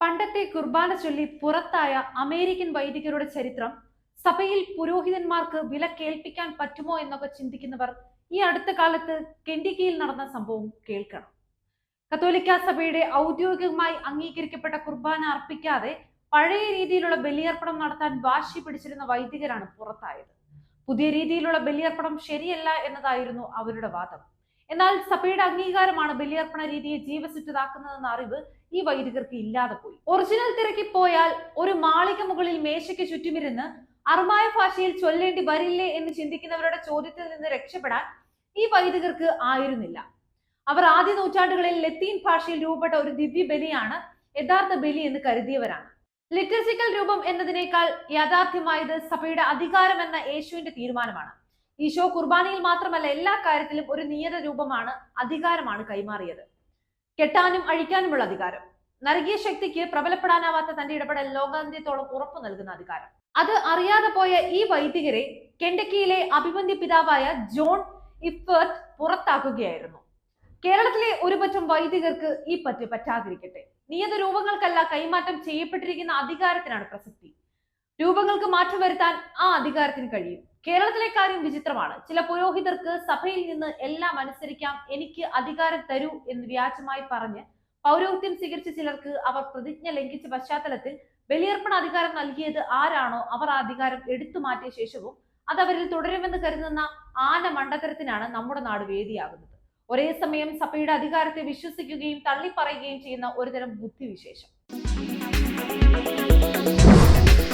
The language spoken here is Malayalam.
പണ്ടത്തെ കുർബാന ചൊല്ലി പുറത്തായ അമേരിക്കൻ വൈദികരുടെ ചരിത്രം സഭയിൽ പുരോഹിതന്മാർക്ക് വില കേൾപ്പിക്കാൻ പറ്റുമോ എന്നൊക്കെ ചിന്തിക്കുന്നവർ ഈ അടുത്ത കാലത്ത് കെൻഡിക്കയിൽ നടന്ന സംഭവം കേൾക്കണം. കത്തോലിക്ക സഭയുടെ ഔദ്യോഗികമായി അംഗീകരിക്കപ്പെട്ട കുർബാന അർപ്പിക്കാതെ പഴയ രീതിയിലുള്ള ബലിയർപ്പണം നടത്താൻ വാശി പിടിച്ചിരുന്ന വൈദികരാണ് പുറത്തായത്. പുതിയ രീതിയിലുള്ള ബലിയർപ്പണം ശരിയല്ല എന്നതായിരുന്നു അവരുടെ വാദം. എന്നാൽ സഭയുടെ അംഗീകാരമാണ് ബലിയർപ്പണ രീതിയെ ജീവസുറ്റതാക്കുന്നതെന്ന അറിവ് ഈ വൈദികർക്ക് ഇല്ലാതെ പോയി. ഒറിജിനൽ തിരക്കി പോയാൽ ഒരു മാളിക മുകളിൽ മേശയ്ക്ക് ചുറ്റുമിരുന്ന് അർമായ ഭാഷയിൽ ചൊല്ലേണ്ടി വരില്ലേ എന്ന് ചിന്തിക്കുന്നവരുടെ ചോദ്യത്തിൽ നിന്ന് രക്ഷപ്പെടാൻ ഈ വൈദികർക്ക് ആയിരുന്നില്ല. അവർ ആദ്യ നൂറ്റാണ്ടുകളിൽ ലത്തീൻ ഭാഷയിൽ രൂപപ്പെട്ട ഒരു ദിവ്യ ബലിയാണ് യഥാർത്ഥ ബലി എന്ന് കരുതിയവരാണ്. ലിറ്റർജിക്കൽ രൂപം എന്നതിനേക്കാൾ യാഥാർത്ഥ്യമായത് സഭയുടെ അധികാരം എന്ന യേശുവിന്റെ തീരുമാനമാണ്. ഈശോ കുർബാനയിൽ മാത്രമല്ല എല്ലാ കാര്യത്തിലും ഒരു നിയത രൂപമാണ് അധികാരമാണ് കൈമാറിയത്. കെട്ടാനും അഴിക്കാനുമുള്ള അധികാരം. നരകീയ ശക്തിക്ക് പ്രബലപ്പെടാനാവാത്ത തന്റെ ഇടപെടൽ ലോകാന്ത്യത്തോളം ഉറപ്പു നൽകുന്ന അധികാരം. അത് അറിയാതെ പോയ ഈ വൈദികരെ കെണ്ടക്കിയിലെ അഭിമന്യ പിതാവായ ജോൺ ഇഫേർട്ട് പുറത്താക്കുകയായിരുന്നു. കേരളത്തിലെ ഒരുപറ്റം വൈദികർക്ക് ഈ പറ്റ് പറ്റാതിരിക്കട്ടെ. നിയത രൂപങ്ങൾക്കല്ല കൈമാറ്റം ചെയ്യപ്പെട്ടിരിക്കുന്ന അധികാരത്തിനാണ് പ്രസക്തി. രൂപങ്ങൾക്ക് മാറ്റം വരുത്താൻ ആ അധികാരത്തിന് കഴിയും. കേരളത്തിലെ കാര്യം വിചിത്രമാണ്. ചില പുരോഹിതർക്ക് സഭയിൽ നിന്ന് എല്ലാം അനുസരിക്കാം എനിക്ക് അധികാരം തരൂ എന്ന് വ്യാജമായി പറഞ്ഞ് പൗരോഹിത്യം സ്വീകരിച്ച ചിലർക്ക് അവർ പ്രതിജ്ഞ ലംഘിച്ച പശ്ചാത്തലത്തിൽ ബലിയർപ്പണ അധികാരം നൽകിയത് ആരാണോ അവർ ആ അധികാരം എടുത്തു മാറ്റിയ ശേഷവും അത് തുടരുമെന്ന് കരുതുന്ന ആന മണ്ടത്തരത്തിനാണ് നമ്മുടെ നാട് വേദിയാകുന്നത്. ഒരേ സമയം സഭയുടെ അധികാരത്തെ വിശ്വസിക്കുകയും തള്ളിപ്പറയുകയും ചെയ്യുന്ന ഒരുതരം ബുദ്ധിവിശേഷം.